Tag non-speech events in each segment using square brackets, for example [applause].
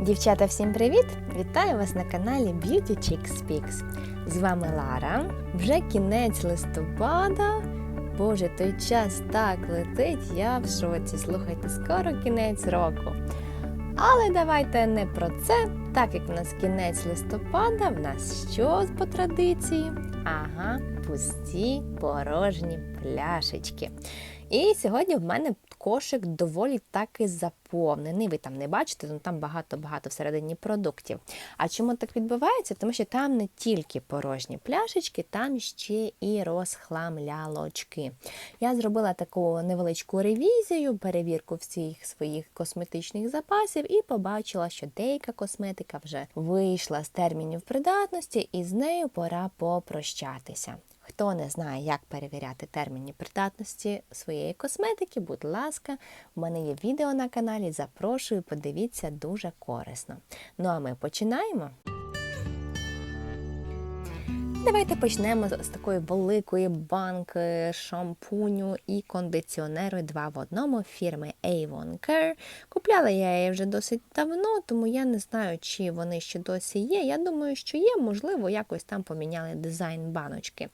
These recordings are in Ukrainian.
Дівчата, всім привіт! Вітаю вас на каналі Beauty Chicks Speaks. З вами Лара. Вже кінець листопада. Боже, той час так летить, я в шоці. Слухайте, скоро кінець року. Але давайте не про це. Так як в нас кінець листопада, в нас що по традиції? Ага, пусті порожні пляшечки. І сьогодні в мене кошик доволі таки заповнений. Ви там не бачите, ну там багато-багато всередині продуктів. А чому так відбувається? Тому що там не тільки порожні пляшечки, там ще і розхламлялочки. Я зробила таку невеличку ревізію, перевірку всіх своїх косметичних запасів і побачила, що деяка косметика вже вийшла з термінів придатності, і з нею пора попрощатися. Хто не знає, як перевіряти терміни придатності своєї косметики, будь ласка, в мене є відео на каналі. Запрошую, подивіться дуже корисно. Ну а ми починаємо. Давайте почнемо з такої великої банки шампуню і кондиціонеру 2 в одному фірми Avon Care. Купляла я її вже досить давно, тому я не знаю, чи вони ще досі є. Я думаю, що є, можливо, якось там поміняли дизайн баночки.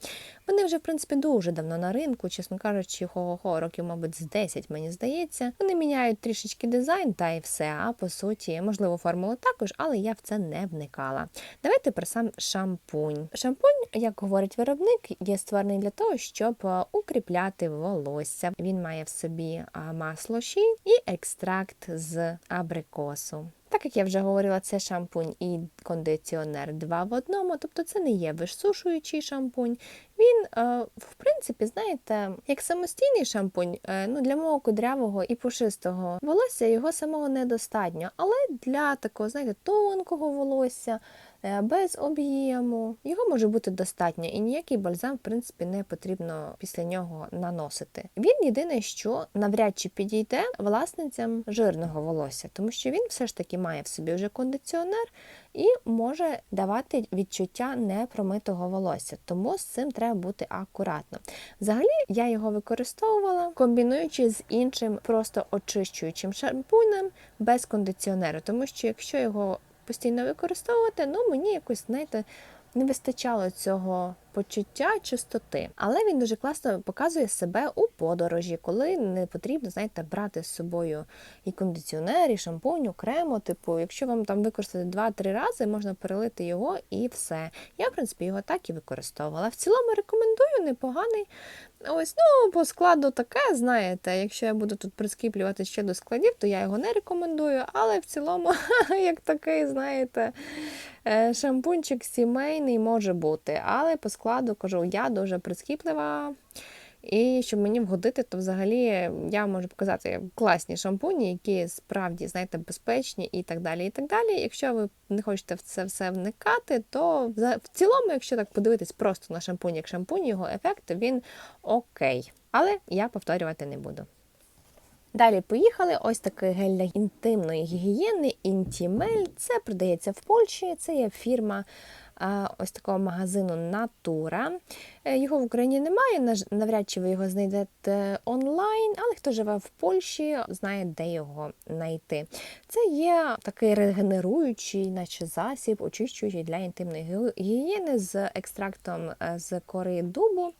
Вони вже, в принципі, дуже давно на ринку, чесно кажучи, хо-хо-хо, років, мабуть, з 10, мені здається. Вони міняють трішечки дизайн та і все. А по суті, можливо, формулу також, але я в це не вникала. Давайте про сам шампунь. Шампунь як говорить виробник, є створений для того, щоб е, укріпляти волосся. Він має в собі е, масло ші і екстракт з абрикосу. Так як я вже говорила, це шампунь і кондиціонер два в одному, тобто це не є висушуючий шампунь. Він, е, в принципі, знаєте, як самостійний шампунь, ну для мого кудрявого і пушистого волосся його самого недостатньо, але для такого, знаєте, тонкого волосся. Е, без об'єму. Його може бути достатньо, і ніякий бальзам, в принципі, не потрібно після нього наносити. Він єдине, що навряд чи підійде власницям жирного волосся, тому що він все ж таки має в собі вже кондиціонер і може давати відчуття непромитого волосся. Тому з цим треба бути акуратно. Взагалі, я його використовувала, комбінуючи з іншим просто очищуючим шампунем без кондиціонеру, тому що якщо його постійно використовувати, ну мені якось, знаєте, не вистачало цього почуття чистоти. Але він дуже класно показує себе у подорожі, коли не потрібно, знаєте, брати з собою і кондиціонер, і шампунь, крему. Типу, якщо вам там використати 2-3 рази, можна перелити його і все. Я, в принципі, його так і використовувала. В цілому рекомендую, непоганий. Ось, ну, по складу таке, знаєте, якщо я буду тут прискіплювати ще до складів, то я його не рекомендую, але в цілому, [laughs] як такий, знаєте, е, шампунчик сімейний може бути. Але по складу кажу, я дуже прискіплива. І щоб мені вгодити, то взагалі я можу показати класні шампуні, які справді, знаєте, безпечні і так далі. і так далі. Якщо ви не хочете в це все вникати, то в цілому, якщо так подивитись просто на шампунь як шампунь, його ефект він окей. Але я повторювати не буду. Далі поїхали. Ось такий гель для інтимної гігієни Intimel. Це продається в Польщі. Це є фірма ось такого магазину Натура. Е, його в Україні немає, навряд чи ви його знайдете онлайн, але хто живе в Польщі, знає, де його знайти. Це є такий регенеруючий, наче засіб, очищуючий для інтимної гігієни з екстрактом е, з кори дубу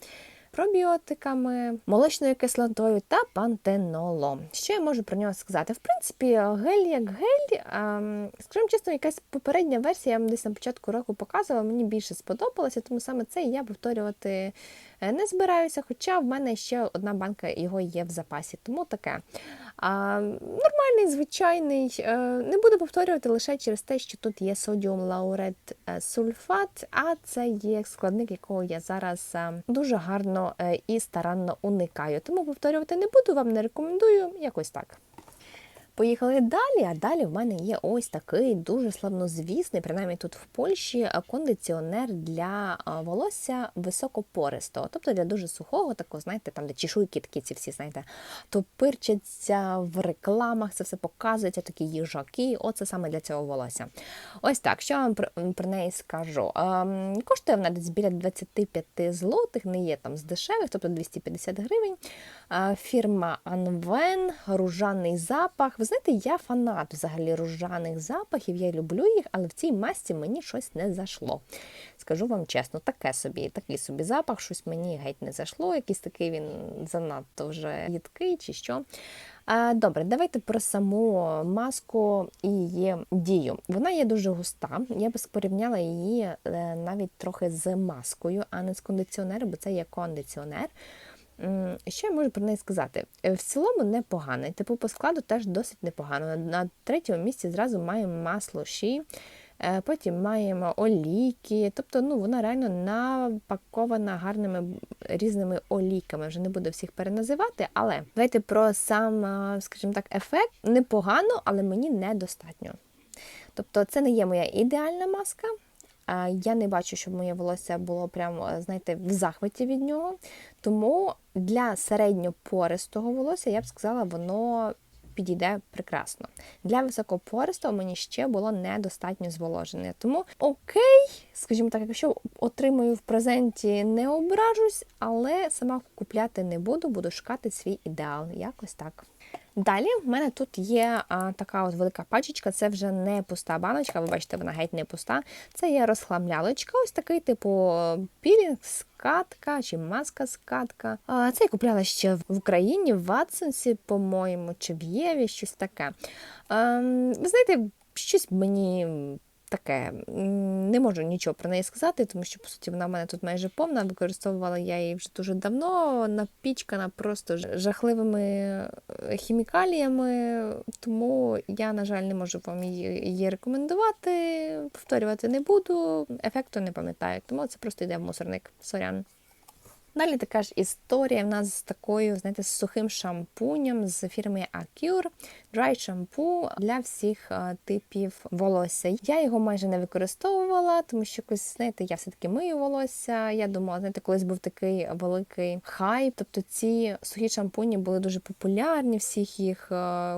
пробіотиками, молочною кислотою та пантенолом. Що я можу про нього сказати? В принципі, гель як гель, ем, скажімо чесно, якась попередня версія я вам десь на початку року показувала, мені більше сподобалося, тому саме це я повторювати не збираюся, хоча в мене ще одна банка його є в запасі, тому таке. А, Нормальний, звичайний, е, не буду повторювати лише через те, що тут є содіум лаурет е, сульфат, а це є складник, якого я зараз дуже гарно і старанно уникаю. Тому повторювати не буду, вам не рекомендую, якось так. Поїхали далі, а далі в мене є ось такий дуже славнозвісний, принаймні тут в Польщі, кондиціонер для волосся високопористого, тобто для дуже сухого, такого, знаєте, там, де чешуйки такі ці всі, знаєте, то пирчаться в рекламах, це все показується, такі їжаки. Оце саме для цього волосся. Ось так, що я вам про, про неї скажу. Ем, коштує вона десь біля 25 злотих, не є там з дешевих, тобто 250 гривень. Е, фірма Anven, ружаний запах. Знаєте, я фанат взагалі ружаних запахів, я люблю їх, але в цій масці мені щось не зашло. Скажу вам чесно, таке собі, такий собі запах, щось мені геть не зашло, якийсь такий він занадто вже їдкий чи що. Добре, давайте про саму маску і її дію. Вона є дуже густа. Я би порівняла її е, навіть трохи з маскою, а не з кондиціонером, бо це є кондиціонер. Що я можу про неї сказати? Е, В цілому непогано. Типу по складу теж досить непогано. На третьому місці зразу маємо масло ші. Е, Потім маємо олійки, тобто ну, вона реально напакована гарними різними олійками. Вже не буду всіх переназивати, але давайте про сам, е, скажімо так, ефект непогано, але мені недостатньо. Тобто, це не є моя ідеальна маска. Я не бачу, щоб моє волосся було прямо, е, знаєте, в захваті від нього. Тому для середньопористого волосся я б сказала, воно підійде прекрасно. Для високопористого мені ще було недостатньо зволоження. Тому окей, скажімо так, якщо отримую в презенті, не ображусь, але сама купляти не буду, буду шукати свій ідеал. Якось так. Далі в мене тут є а, така от велика пачечка, це вже не пуста баночка, ви бачите, вона геть не пуста. Це є розхламлялочка, ось такий типу пілінг, скатка чи маска скатка. Це я купляла ще в Україні, в Ватсонсі, по-моєму, чи в Єві, щось таке. А, ви знаєте, щось мені таке. Не можу нічого про неї сказати, тому що, по суті, вона в мене тут майже повна. Використовувала я її вже дуже давно, напічкана просто жахливими хімікаліями, тому я, на жаль, не можу вам її, її рекомендувати, повторювати не буду, ефекту не пам'ятаю, тому це просто йде в мусорник. Сорян. Далі така ж історія в нас з такою, знаєте, з сухим шампунем з фірми Acure. Dry шампу для всіх типів волосся. Я його майже не використовувала, тому що якось, знаєте, я все-таки мию волосся. Я думала, знаєте, колись був такий великий хайп. Тобто ці сухі шампуні були дуже популярні, всіх їх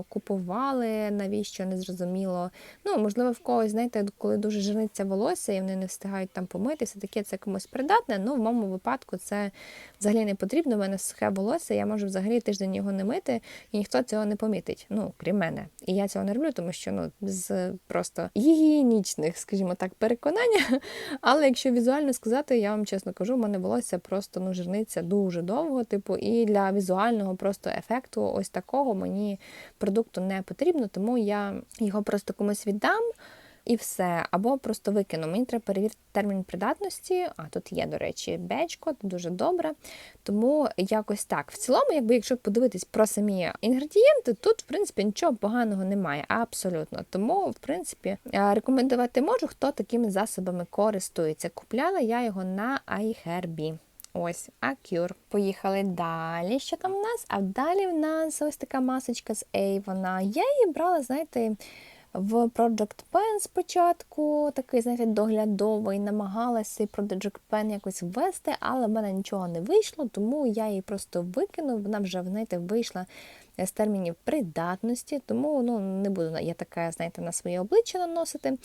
купували, навіщо не зрозуміло. Ну, можливо, в когось, знаєте, коли дуже жирниться волосся і вони не встигають там помити, все таке це комусь придатне. Ну, в моєму випадку це взагалі не потрібно. У мене сухе волосся, я можу взагалі тиждень його не мити, і ніхто цього не помітить. Ну, крім мене. І я цього не роблю, тому що ну, з просто гігієнічних, скажімо так, переконань. [laughs] Але якщо візуально сказати, я вам чесно кажу, в мене волосся просто ну, жирниться дуже довго. Типу, і для візуального просто ефекту, ось такого мені продукту не потрібно, тому я його просто комусь віддам. І все, або просто викину. Мені треба перевірити термін придатності. А тут є, до речі, бечко, дуже добре. Тому якось так. В цілому, якби якщо подивитись про самі інгредієнти, тут, в принципі, нічого поганого немає. Абсолютно. Тому, в принципі, рекомендувати можу, хто такими засобами користується. Купляла я його на iHerb. Ось, Acure. Поїхали далі. Що там у нас? А далі в нас ось така масочка з Avon. Я її брала, знаєте в Project Pen спочатку, такий, знаєте, доглядовий, намагалася Project Pen якось ввести, але в мене нічого не вийшло, тому я її просто викинув. Вона вже, знаєте, вийшла з термінів придатності, тому ну, не буду я таке, знаєте, на своє обличчя наносити.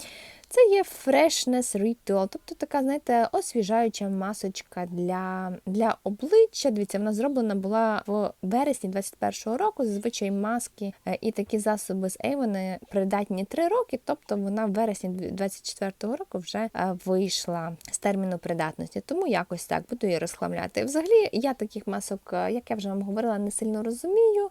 Це є Freshness Ritual, тобто така, знаєте, освіжаюча масочка для для обличчя. Дивіться, вона зроблена була в вересні 2021 року. Зазвичай маски е, і такі засоби з Avon придатні 3 роки, тобто вона в вересні 2024 року вже е, вийшла з терміну придатності. Тому якось так буду її розхламляти. Взагалі, я таких масок, е, як я вже вам говорила, не сильно розумію.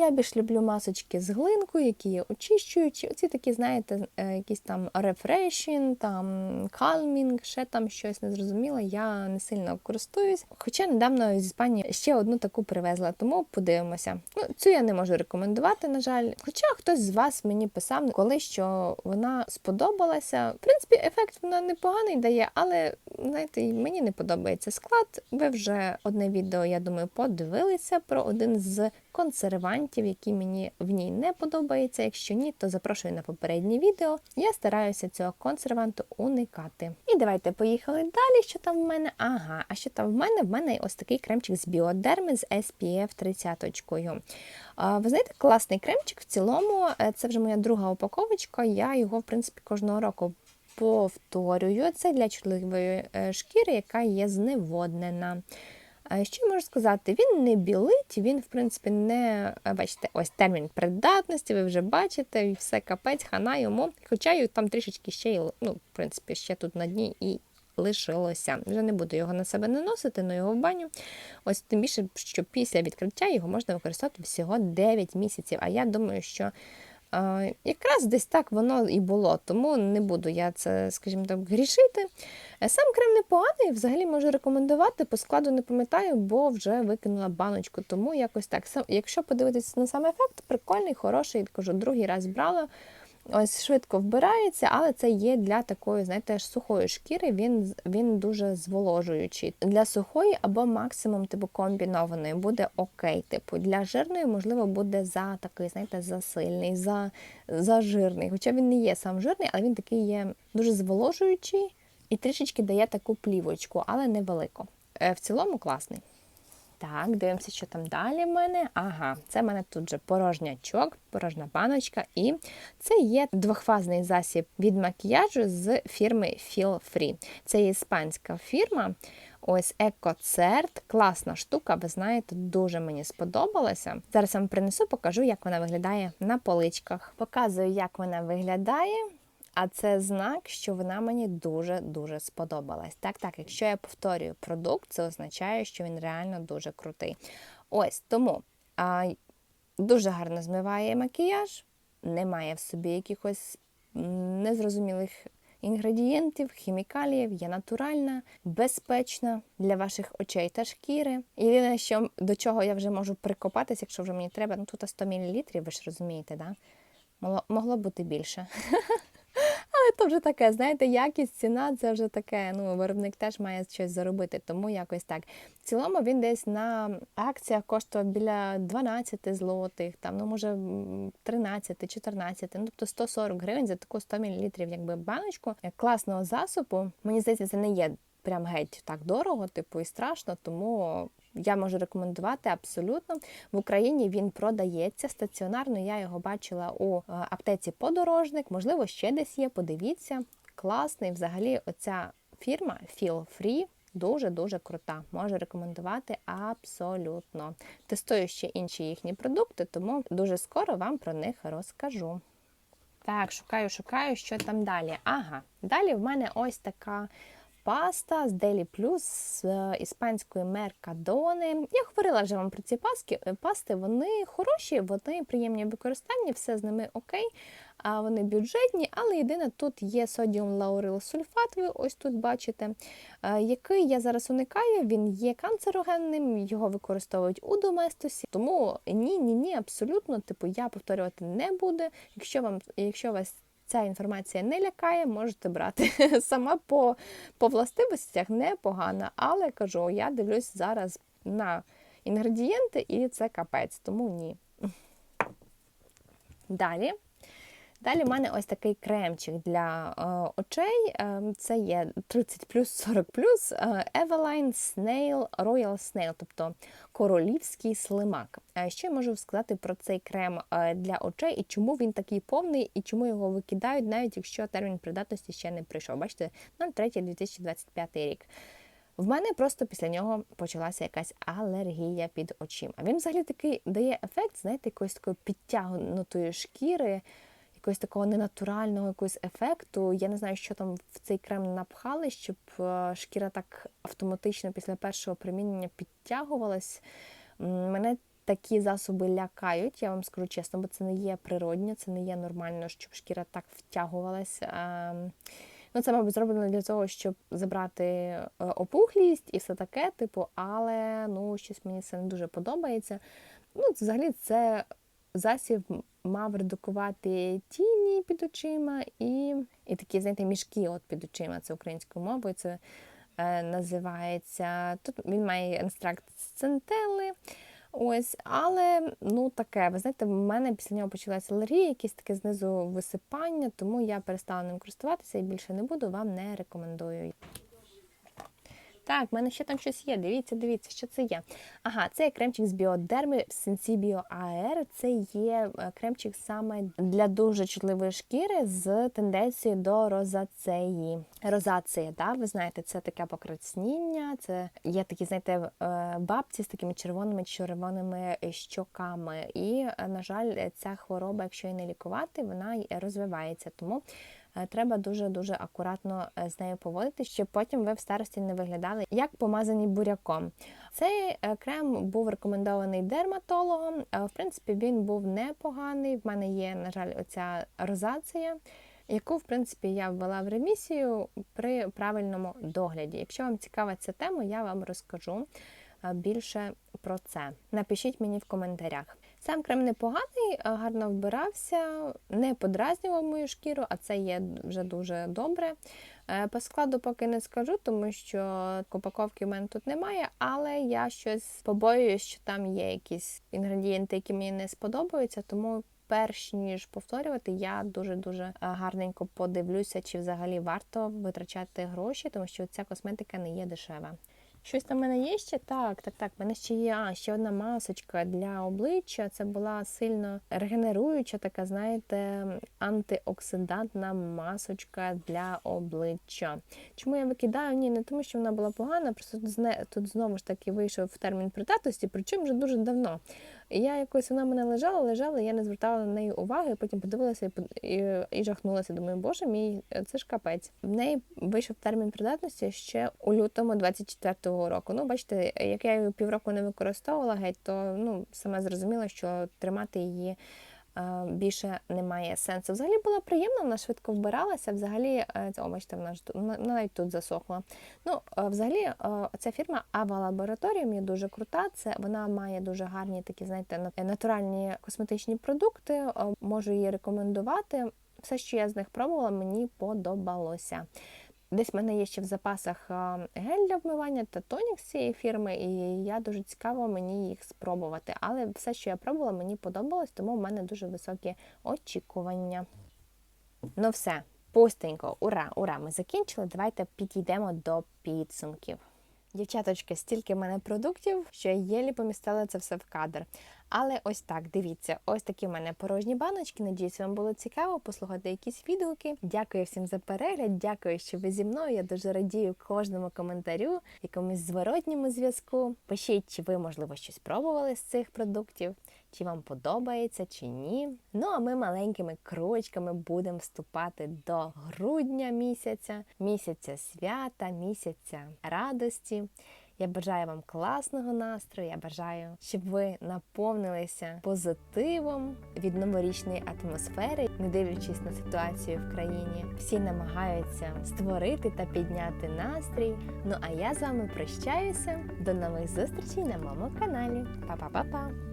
Я більш люблю масочки з глинкою, які є очищуючі. Оці такі, знаєте, якісь там рефрешін, там калмінг, ще там щось незрозуміле, я не сильно користуюсь. Хоча недавно з Іспанії ще одну таку привезла, тому подивимося. Ну, Цю я не можу рекомендувати, на жаль. Хоча хтось з вас мені писав, коли що вона сподобалася. В принципі, ефект вона непоганий дає, але знаєте, мені не подобається склад. Ви вже одне відео, я думаю, подивилися про один з консервантів, які мені в ній не подобаються. Якщо ні, то запрошую на попереднє відео. Я стараюся цього консерванту уникати. І давайте поїхали далі. Що там в мене? Ага, а що там в мене? В мене ось такий кремчик з біодерми з SPF 30. Ви знаєте, класний кремчик в цілому. е, Це вже моя друга упаковочка. Я його, в принципі, кожного року. Повторюю, це для чутливої е, шкіри, яка є зневоднена. Що можу сказати? Він не білить, він, в принципі, не бачите, ось термін придатності, ви вже бачите, і все капець, хана йому. Хоча й там трішечки ще й, ну, в принципі, ще тут на дні і лишилося. Вже не буду його на себе наносити, але його в баню. Ось тим більше, що після відкриття його можна використовувати всього 9 місяців. А я думаю, що е, якраз десь так воно і було, тому не буду я це, скажімо так, грішити. Е, Сам крем непоганий, взагалі можу рекомендувати. По складу не пам'ятаю, бо вже викинула баночку. Тому якось так. Якщо подивитися на сам ефект, прикольний, хороший, кажу, другий раз брала. Ось швидко вбирається, але це є для такої, знаєте, сухої шкіри. Він він дуже зволожуючий. Для сухої або максимум типу комбінованої буде окей. Типу для жирної, можливо, буде за такий, знаєте, засильний, за, за жирний. Хоча він не є сам жирний, але він такий є дуже зволожуючий і трішечки дає таку плівочку, але невелику. Е, В цілому класний. Так, дивимося, що там далі в мене. Ага, це в мене тут же порожнячок, порожна баночка, і це є двохфазний засіб від макіяжу з фірми Feel Free. Це іспанська фірма. Ось EcoCert, класна штука, ви знаєте, дуже мені сподобалася. Зараз я вам принесу, покажу, як вона виглядає на поличках. Показую, як вона виглядає. А це знак, що вона мені дуже-дуже сподобалась. Так, так, якщо я повторюю продукт, це означає, що він реально дуже крутий. Ось тому а, дуже гарно змиває макіяж, немає в собі якихось незрозумілих інгредієнтів, хімікаліїв, є натуральна, безпечна для ваших очей та шкіри. Єдине, що до чого я вже можу прикопатися, якщо вже мені треба, ну тут 100 мл, ви ж розумієте, да? Могло бути більше. [laughs] То вже таке, знаєте, якість, ціна це вже таке. Ну, виробник теж має щось заробити, тому якось так. В цілому він десь на акціях коштував біля 12 злотих, там, ну може м, 13, 14, ну тобто 140 гривень за таку 100 мл якби баночку е, класного засобу. Мені здається, це не є прям геть так дорого, типу, і страшно, тому. Я можу рекомендувати абсолютно. В Україні він продається стаціонарно. Я його бачила у е, аптеці Подорожник. Можливо, ще десь є. Подивіться. Класний. Взагалі, оця фірма Feel Free дуже-дуже крута. Можу рекомендувати абсолютно. Тестую ще інші їхні продукти, тому дуже скоро вам про них розкажу. Так, шукаю, шукаю, що там далі. Ага, далі в мене ось така паста з Deli Plus з е, іспанської Меркадони. Я говорила вже вам про ці паски. Е, пасти, вони хороші, вони приємні в використанні, все з ними окей, а вони бюджетні, але єдине, тут є содіум лаурил сульфат, ви ось тут бачите, е, який я зараз уникаю, він є канцерогенним, його використовують у доместосі. Тому ні, ні, ні, абсолютно, типу, я повторювати не буду. Якщо вам, якщо вас ця інформація не лякає, можете брати. [laughs] Сама по, по властивостях непогана, але кажу, я дивлюсь зараз на інгредієнти, і це капець, тому ні. Далі. Далі в мене ось такий кремчик для е, очей. Е, це є 30 40 е, Eveline Snail Royal Snail, тобто королівський слимак. Що я можу сказати про цей крем для очей і чому він такий повний, і чому його викидають, навіть якщо термін придатності ще не прийшов. Бачите, 03-2025 рік. В мене просто після нього почалася якась алергія під очима. Він взагалі такий дає ефект, знаєте, якоїсь такої підтягнутої шкіри, якогось такого ненатурального якогось ефекту. Я не знаю, що там в цей крем напхали, щоб е, шкіра так автоматично після першого примінення підтягувалась. Мене такі засоби лякають, я вам скажу чесно, бо це не є природньо, це не є нормально, щоб шкіра так втягувалась. Ем, Ну, це, мабуть, зроблено для того, щоб забрати е, опухлість і все таке, типу, але ну, щось мені це не дуже подобається. Ну, взагалі, це засіб мав редукувати тіні під очима і, і такі, знаєте, мішки от під очима, це українською мовою. Це е, називається. Тут він має екстракт з центели. Ось, але ну таке, ви знаєте, в мене після нього почалася алергія, якісь таке знизу висипання, тому я перестала ним користуватися і більше не буду, вам не рекомендую. Так, в мене ще там щось є. Дивіться, дивіться, що це є. Ага, це є кремчик з біодерми Sensibio AR. Це є е, кремчик саме для дуже чутливої шкіри з тенденцією до розацеї. Розація, да? ви знаєте, це таке покрасніння, це є такі, знаєте, е, бабці з такими червоними червоними щоками. І, е, на жаль, ця хвороба, якщо її не лікувати, вона розвивається. Тому е, треба дуже-дуже акуратно е, з нею поводити, щоб потім ви в старості не виглядали як помазані буряком. Цей е, крем був рекомендований дерматологом. Е, В принципі, він був непоганий. В мене є, на жаль, оця розація. Яку, в принципі, я ввела в ремісію при правильному догляді. Якщо вам цікава ця тема, я вам розкажу е, більше про це. Напишіть мені в коментарях. Сам крем непоганий, е, гарно вбирався, не подразнював мою шкіру, а це є вже дуже добре. Е, По складу поки не скажу, тому що упаковки в мене тут немає, але я щось побоююсь, що там є якісь інгредієнти, які мені не сподобаються, тому. Перш ніж повторювати, я дуже дуже гарненько подивлюся, чи взагалі варто витрачати гроші, тому що ця косметика не є дешева. Щось там в мене є ще? Так, так, так. В мене ще є а, ще одна масочка для обличчя. Це була сильно регенеруюча, така, знаєте, антиоксидантна масочка для обличчя. Чому я викидаю? Ні, не тому, що вона була погана, просто тут, знову ж таки вийшов термін придатності, причому вже дуже давно. І я якось вона мене лежала, лежала, я не звертала на неї уваги, потім подивилася і, і, і жахнулася. Думаю, боже мій, це ж капець. В неї вийшов термін придатності ще у лютому 24-го року. Ну, бачите, як я її півроку не використовувала геть, то ну саме зрозуміла, що тримати її. Е, Більше немає сенсу. Взагалі була приємна, вона швидко вбиралася. Взагалі, е, бачите, вона ж навіть тут засохла. Ну, е, взагалі, ця фірма Ava Laboratorium є дуже крута. Це вона має дуже гарні такі, знаєте, натуральні косметичні продукти. Можу її рекомендувати. Все, що я з них пробувала, мені подобалося. Десь в мене є ще в запасах гель для вмивання та тонік з цієї фірми, і я дуже цікаво мені їх спробувати. Але все, що я пробувала, мені подобалось, тому в мене дуже високі очікування. Ну все, пустенько, ура, ура! Ми закінчили. Давайте підійдемо до підсумків. Дівчаточки, стільки в мене продуктів, що я єлі помістила це все в кадр. Але ось так, дивіться, ось такі в мене порожні баночки. Надіюсь, вам було цікаво послухати якісь відгуки. Дякую всім за перегляд, дякую, що ви зі мною. Я дуже радію кожному коментарю, якомусь зворотньому зв'язку. Пишіть, чи ви, можливо, щось пробували з цих продуктів, чи вам подобається, чи ні. Ну а ми маленькими крочками будемо вступати до грудня місяця, місяця свята, місяця радості. Я бажаю вам класного настрою. Я бажаю, щоб ви наповнилися позитивом від новорічної атмосфери, не дивлячись на ситуацію в країні. Всі намагаються створити та підняти настрій. Ну а я з вами прощаюся. До нових зустрічей на моєму каналі. Па-па-па-па!